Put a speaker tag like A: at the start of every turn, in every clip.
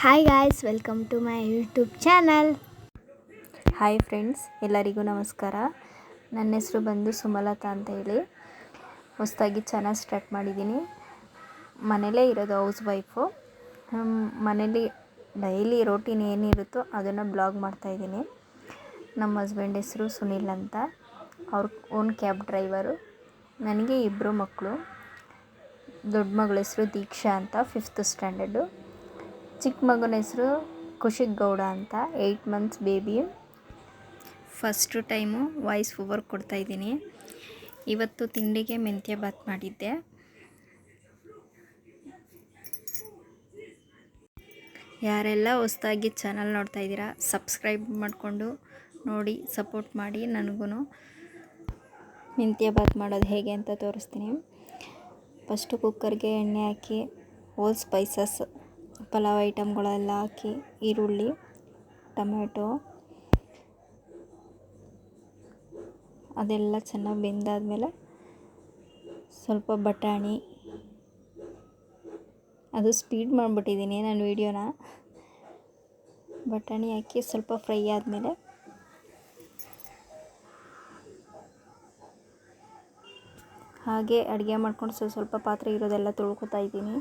A: Hi guys welcome to my YouTube channel
B: hi friends ಎಲ್ಲರಿಗೂ ನಮಸ್ಕಾರ. ನನ್ನ ಹೆಸರು ಬಂದು ಸುಮಲತಾ ಅಂತ ಹೇಳಿ. ಹೊಸದಾಗಿ ಚೆನ್ನಾಗಿ ಸ್ಟಾರ್ಟ್ ಮಾಡಿದ್ದೀನಿ. ಮನೇಲೇ ಇರೋದು ಹೌಸ್ ವೈಫು ಮನೇಲಿ ಡೈಲಿ ರೋಟೀನ್ ಏನಿರುತ್ತೋ ಅದನ್ನು ಬ್ಲಾಗ್ ಮಾಡ್ತಾಯಿದ್ದೀನಿ ನಮ್ಮ ಹಸ್ಬೆಂಡ್ ಹೆಸರು ಸುನಿಲ್ ಅಂತ. ಅವ್ರ ಓನ್ ಕ್ಯಾಬ್ ಡ್ರೈವರು ನನಗೆ ಇಬ್ಬರು ಮಕ್ಕಳು. ದೊಡ್ಡ ಮಗಳ ಹೆಸರು ದೀಕ್ಷಾ ಅಂತ ಫಿಫ್ತ್ ಸ್ಟ್ಯಾಂಡರ್ಡು ಚಿಕ್ಕ ಮಗನ ಹೆಸರು ಕುಶಿಕ್ ಗೌಡ ಅಂತ eight months baby first time voice over ಕೊಡ್ತಾಯಿದ್ದೀನಿ ಇವತ್ತು ತಿಂಡಿಗೆ ಮೆಂತ್ಯ ಬಾತ್ ಮಾಡಿದ್ದೆ. ಯಾರೆಲ್ಲ ಹೊಸ್ದಾಗಿ ಚಾನಲ್ ನೋಡ್ತಾ ಇದ್ದೀರಾ ಸಬ್ಸ್ಕ್ರೈಬ್ ಮಾಡಿಕೊಂಡು ನೋಡಿ ಸಪೋರ್ಟ್ ಮಾಡಿ ನನಗೂ ಮೆಂತ್ಯ ಬಾತ್ ಮಾಡೋದು ಹೇಗೆ ಅಂತ ತೋರಿಸ್ತೀನಿ. ಫಸ್ಟು ಕುಕ್ಕರ್ಗೆ ಎಣ್ಣೆ ಹಾಕಿ ಹೋಲ್ ಸ್ಪೈಸಸ್ ಪಲಾವ್ ಐಟಮ್ಗಳೆಲ್ಲ ಹಾಕಿ, ಈರುಳ್ಳಿ ಟೊಮೆಟೊ ಅದೆಲ್ಲ ಚೆನ್ನಾಗಿ ಬೆಂದಾದಮೇಲೆ ಸ್ವಲ್ಪ ಬಟಾಣಿ. ಅದು ಸ್ಪೀಡ್ ಮಾಡಿಬಿಟ್ಟಿದ್ದೀನಿ ನಾನು ವೀಡಿಯೋನ. ಬಟಾಣಿ ಹಾಕಿ ಸ್ವಲ್ಪ ಫ್ರೈ ಆದಮೇಲೆ ಹಾಗೆ ಅಡುಗೆ ಮಾಡ್ಕೊಂಡು ಸ್ವಲ್ಪ ಸ್ವಲ್ಪ ಪಾತ್ರೆ ಇರೋದೆಲ್ಲ ತೊಳ್ಕೊತಾ ಇದ್ದೀನಿ.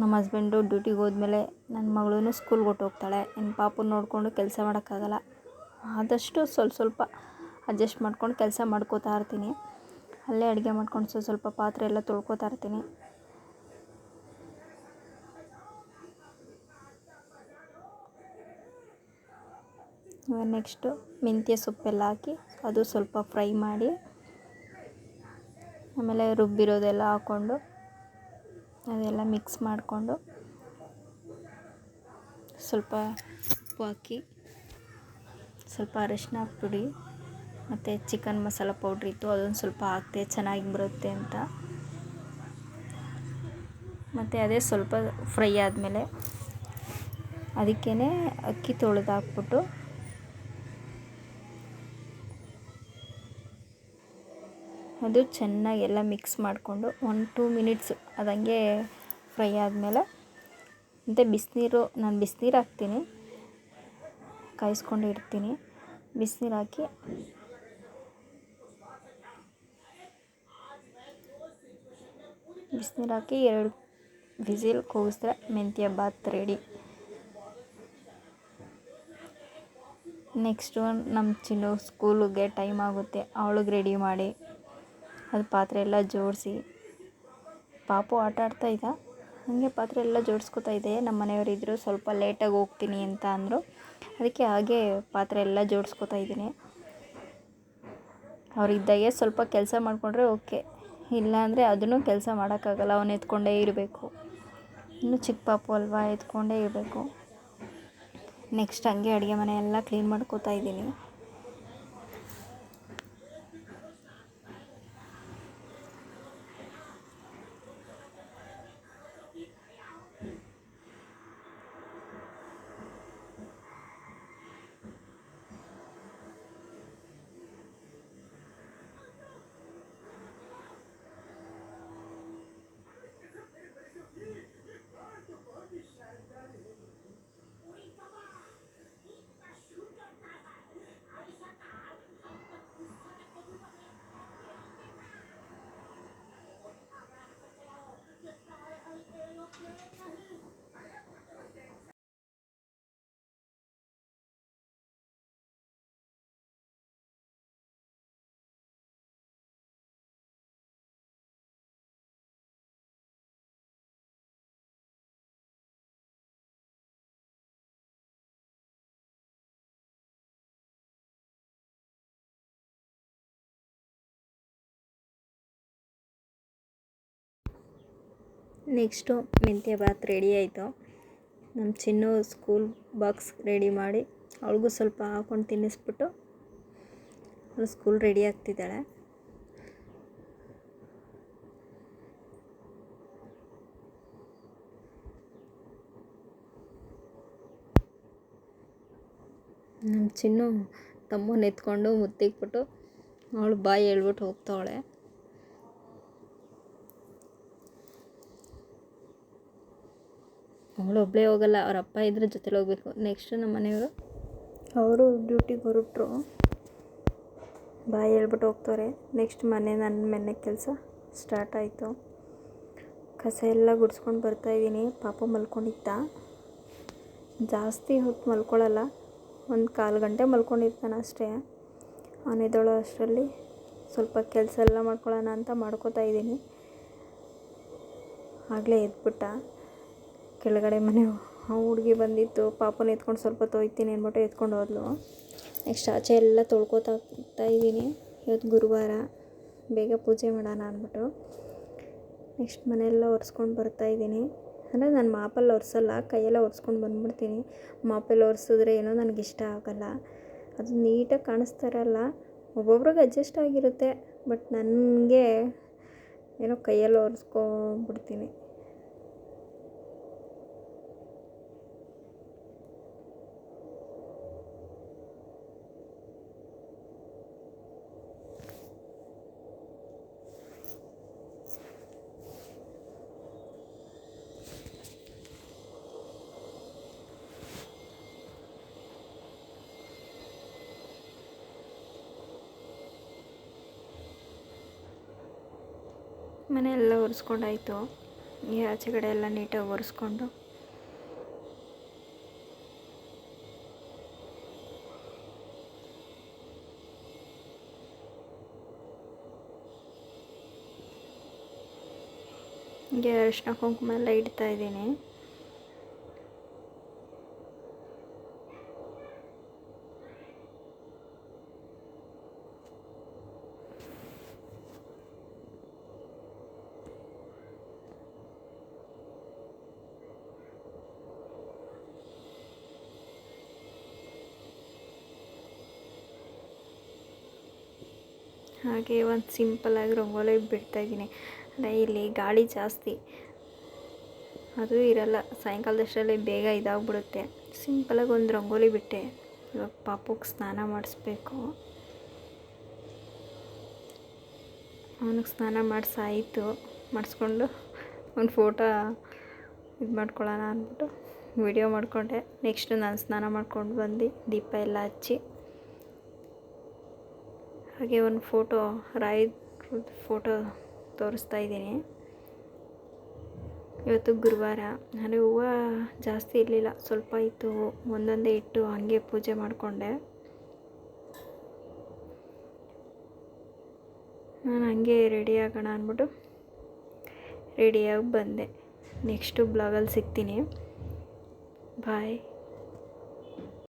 B: ನಮ್ಮ ಹಸ್ಬೆಂಡು ಡ್ಯೂಟಿಗೆ ಹೋದ್ಮೇಲೆ ನನ್ನ ಮಗಳೂ ಸ್ಕೂಲ್ಗೆ ಹೊರ್ಟೋಗ್ತಾಳೆ ಇನ್ನು ಪಾಪುನ ನೋಡಿಕೊಂಡು ಕೆಲಸ ಮಾಡೋಕ್ಕಾಗಲ್ಲ. ಆದಷ್ಟು ಸ್ವಲ್ಪ ಸ್ವಲ್ಪ ಅಡ್ಜಸ್ಟ್ ಮಾಡ್ಕೊಂಡು ಕೆಲಸ ಮಾಡ್ಕೋತಾ ಇರ್ತೀನಿ. ಅಲ್ಲೇ ಅಡುಗೆ ಮಾಡ್ಕೊಂಡು ಸ್ವಲ್ಪ ಸ್ವಲ್ಪ ಪಾತ್ರೆ ಎಲ್ಲ ತೊಳ್ಕೊತಾ ಇರ್ತೀನಿ. ನೆಕ್ಸ್ಟು ಮೆಂತ್ಯ ಸೊಪ್ಪೆಲ್ಲ ಹಾಕಿ ಅದು ಸ್ವಲ್ಪ ಫ್ರೈ ಮಾಡಿ ಆಮೇಲೆ ರುಬ್ಬಿರೋದೆಲ್ಲ ಹಾಕ್ಕೊಂಡು ಅದೆಲ್ಲ ಮಿಕ್ಸ್ ಮಾಡಿಕೊಂಡು ಸ್ವಲ್ಪ ಉಪ್ಪು ಹಾಕಿ, ಸ್ವಲ್ಪ ಅರಿಶಿನ ಪುಡಿ ಮತ್ತು ಚಿಕನ್ ಮಸಾಲ ಪೌಡ್ರ್ ಇತ್ತು, ಅದೊಂದು ಸ್ವಲ್ಪ ಹಾಕ್ತೆ ಚೆನ್ನಾಗಿ ಬರುತ್ತೆ ಅಂತ. ಮತ್ತು ಅದೇ ಸ್ವಲ್ಪ ಫ್ರೈ ಆದಮೇಲೆ ಅದಕ್ಕೇ ಅಕ್ಕಿ ತೊಳೆದು ಹಾಕ್ಬಿಟ್ಟು ಅದು ಚೆನ್ನಾಗಿ ಎಲ್ಲ ಮಿಕ್ಸ್ ಮಾಡಿಕೊಂಡು ಒನ್ ಟೂ ಮಿನಿಟ್ಸ್ ಅದಂಗೆ ಫ್ರೈ ಆದಮೇಲೆ, ಮತ್ತು ಬಿಸಿನೀರು, ನಾನು ಬಿಸಿನೀರು ಹಾಕ್ತೀನಿ. ಕಾಯಿಸ್ಕೊಂಡು ಇಡ್ತೀನಿ. ಬಿಸಿನೀರು ಹಾಕಿ ಬಿಸಿನೀರು ಹಾಕಿ ಎರಡು ವಿಸಿಲ್ ಕೂಗಿಸಿದ್ರೆ ಮೆಂತ್ಯ ಬಾತ್ ರೆಡಿ. ನೆಕ್ಸ್ಟು ನಮ್ಮ ಚಿನ್ನು ಸ್ಕೂಲಿಗೆ ಟೈಮ್ ಆಗುತ್ತೆ. ಅವಳಿಗೆ ರೆಡಿ ಮಾಡಿ. ಅದು ಪಾತ್ರೆ ಎಲ್ಲ ಜೋಡಿಸಿ. ಪಾಪು ಆಟ ಆಡ್ತಾ ಇದ್ದ. ಹಾಗೆ ಪಾತ್ರೆ ಎಲ್ಲ ಜೋಡಿಸ್ಕೊತಾ ಇದ್ದೆ. ನಮ್ಮ ಮನೆಯವರಿದ್ದರು ಸ್ವಲ್ಪ ಲೇಟಾಗಿ ಹೋಗ್ತೀನಿ ಅಂತ ಅಂದರು. ಅದಕ್ಕೆ ಹಾಗೆ ಪಾತ್ರೆ ಎಲ್ಲ ಜೋಡಿಸ್ಕೊತಾ ಇದ್ದೀನಿ. ಅವರಿದ್ದಾಗೆ ಸ್ವಲ್ಪ ಕೆಲಸ ಮಾಡಿಕೊಂಡ್ರೆ ಓಕೆ. ಇಲ್ಲಾಂದರೆ ಅದನ್ನು ಕೆಲಸ ಮಾಡೋಕ್ಕಾಗಲ್ಲ. ಅವನು ಎತ್ಕೊಂಡೇ ಇರಬೇಕು. ಇನ್ನು ಚಿಕ್ಕ ಪಾಪು ಅಲ್ವಾ, ಎತ್ಕೊಂಡೇ ಇರಬೇಕು. ನೆಕ್ಸ್ಟ್ ಹಂಗೆ ಅಡುಗೆ ಮನೆ ಎಲ್ಲ ಕ್ಲೀನ್ ಮಾಡ್ಕೋತಾ ಇದ್ದೀನಿ. ನೆಕ್ಸ್ಟು ಮೆಂತ್ಯ ಬಾತ್ ರೆಡಿ ಆಯಿತು. ನಮ್ಮ ಚಿನ್ನು ಸ್ಕೂಲ್ ಬಾಕ್ಸ್ ರೆಡಿ ಮಾಡಿ ಅವಳಿಗೂ ಸ್ವಲ್ಪ ಹಾಕೊಂಡು ತಿನ್ನಿಸ್ಬಿಟ್ಟು ಅವಳು ಸ್ಕೂಲ್ ರೆಡಿ ಆಗ್ತಿದ್ದಾಳೆ. ನಮ್ಮ ಚಿನ್ನು ತಮ್ಮನ ಎತ್ಕೊಂಡು ಮುತ್ತಿಕ್ಬಿಟ್ಟು ಅವಳು ಬಾಯಿ ಹೇಳ್ಬಿಟ್ಟು ಹೋಗ್ತಾವಳೆ. ಅವಳು ಒಬ್ಬಳೇ ಹೋಗಲ್ಲ, ಅವ್ರ ಅಪ್ಪ ಇದ್ರ ಜೊತೆಲಿ ಹೋಗ್ಬೇಕು. ನೆಕ್ಸ್ಟ್ ನಮ್ಮ ಮನೆಯವರು? ಅವರು ಡ್ಯೂಟಿಗೆ ಹೊರಟರು. ಬಾಯಿ ಹೇಳ್ಬಿಟ್ಟು ಹೋಗ್ತಾರೆ. ನೆಕ್ಸ್ಟ್ ಮನೆ ನನ್ನ ಮನೆ ಕೆಲಸ ಸ್ಟಾರ್ಟ್ ಆಯಿತು. ಕಸ ಎಲ್ಲ ಗುಡಿಸ್ಕೊಂಡು ಬರ್ತಾಯಿದ್ದೀನಿ ಪಾಪ ಮಲ್ಕೊಂಡಿದ್ದ. ಜಾಸ್ತಿ ಹೊತ್ತು ಮಲ್ಕೊಳ್ಳಲ್ಲ ಒಂದು ಕಾಲು ಗಂಟೆ ಮಲ್ಕೊಂಡಿರ್ತಾನೆ ಅಷ್ಟೇ. ಅವನಿದ್ದಳು ಅಷ್ಟರಲ್ಲಿ ಸ್ವಲ್ಪ ಕೆಲಸ ಎಲ್ಲ ಮಾಡ್ಕೊಳ್ಳೋಣ ಅಂತ ಮಾಡ್ಕೋತಾ ಇದ್ದೀನಿ. ಆಗಲೇ ಎದ್ಬಿಟ್ಟ. ಕೆಳಗಡೆ ಮನೆ ಹುಡುಗಿ ಬಂದಿತ್ತು. ಪಾಪನ ಎತ್ಕೊಂಡು ಸ್ವಲ್ಪ ತೊಯ್ತೀನಿ ಅಂದ್ಬಿಟ್ಟು ಎತ್ಕೊಂಡು ಹೋದ್ಲು. ನೆಕ್ಸ್ಟ್ ಆಚೆ ಎಲ್ಲ ತೊಳ್ಕೊತಾ ಇದ್ದೀನಿ. ಇವತ್ತು ಗುರುವಾರ. ಬೇಗ ಪೂಜೆ ಮಾಡೋಣ ಅಂದ್ಬಿಟ್ಟು ನೆಕ್ಸ್ಟ್ ಮನೆಯೆಲ್ಲ ಒರೆಸ್ಕೊಂಡು ಬರ್ತಾಯಿದ್ದೀನಿ ಅಂದರೆ ನಾನು ಮಾಪಲ್ಲಿ ಒರೆಸಲ್ಲ, ಕೈಯೆಲ್ಲ ಒರೆಸ್ಕೊಂಡು ಬಂದ್ಬಿಡ್ತೀನಿ. ಮಾಪಲ್ಲಿ ಒರೆಸಿದ್ರೆ ಏನೋ ನನಗೆ ಇಷ್ಟ ಆಗಲ್ಲ. ಅದು ನೀಟಾಗಿ ಕಾಣಿಸ್ತಾ ಇರಲ್ಲ ಒಬ್ಬೊಬ್ರಿಗೆ ಅಡ್ಜಸ್ಟ್ ಆಗಿರುತ್ತೆ. ಬಟ್ ನನಗೆ ಏನೋ ಕೈಯಲ್ಲಿ ಒರೆಸ್ಕೊಂಬಿಡ್ತೀನಿ ಮನೆ ಎಲ್ಲ ಒರೆಸ್ಕೊಂಡಾಯಿತು. ಈ ಆಚೆ ಕಡೆ ಎಲ್ಲ ನೀಟಾಗಿ ಒರೆಸ್ಕೊಂಡು. ಹೀಗೆ ಅರಿಶಿನ ಕುಂಕುಮ ಎಲ್ಲ ಇಡ್ತಾ ಇದ್ದೀನಿ. ಹಾಗೆ ಒಂದು ಸಿಂಪಲ್ಲಾಗಿ ರಂಗೋಲಿ ಬಿಡ್ತಾಯಿದ್ದೀನಿ ಅಂದರೆ ಇಲ್ಲಿ ಗಾಳಿ ಜಾಸ್ತಿ. ಅದು ಇರಲ್ಲ, ಸಾಯಂಕಾಲದಷ್ಟರಲ್ಲಿ ಬೇಗ ಇದಾಗ್ಬಿಡುತ್ತೆ. ಸಿಂಪಲಾಗಿ ಒಂದು ರಂಗೋಲಿ ಬಿಟ್ಟೆ. ಇವಾಗ ಪಾಪುಗೆ ಸ್ನಾನ ಮಾಡಿಸ್ಬೇಕು. ಅವನಿಗೆ ಸ್ನಾನ ಮಾಡಿಸಾಯಿತು. ಮಾಡಿಸ್ಕೊಂಡು ಒಂದು ಫೋಟೋ ಇದು ಮಾಡ್ಕೊಳ್ಳೋಣ ಅಂದ್ಬಿಟ್ಟು ವಿಡಿಯೋ ಮಾಡಿಕೊಂಡೆ. ನೆಕ್ಸ್ಟ್ ನಾನು ಸ್ನಾನ ಮಾಡ್ಕೊಂಡು ಬಂದು ದೀಪ ಎಲ್ಲ ಹಚ್ಚಿ. ಹಾಗೆ ಒಂದು ಫೋಟೋ ರಾಯ್ ಫೋಟೋ ತೋರಿಸ್ತಾ ಇದ್ದೀನಿ. ಇವತ್ತು ಗುರುವಾರ. ನನಗೆ ಹೂವು ಜಾಸ್ತಿ ಇರಲಿಲ್ಲ. ಸ್ವಲ್ಪ ಇತ್ತು. ಒಂದೊಂದೇ ಇಟ್ಟು ಹಾಗೆ ಪೂಜೆ ಮಾಡಿಕೊಂಡೆ. ನಾನು ಹಂಗೆ ರೆಡಿ ಆಗೋಣ ಅಂದ್ಬಿಟ್ಟು ರೆಡಿಯಾಗಿ ಬಂದೆ. ನೆಕ್ಸ್ಟು ಬ್ಲಾಗಲ್ಲಿ ಸಿಗ್ತೀನಿ. ಬಾಯ್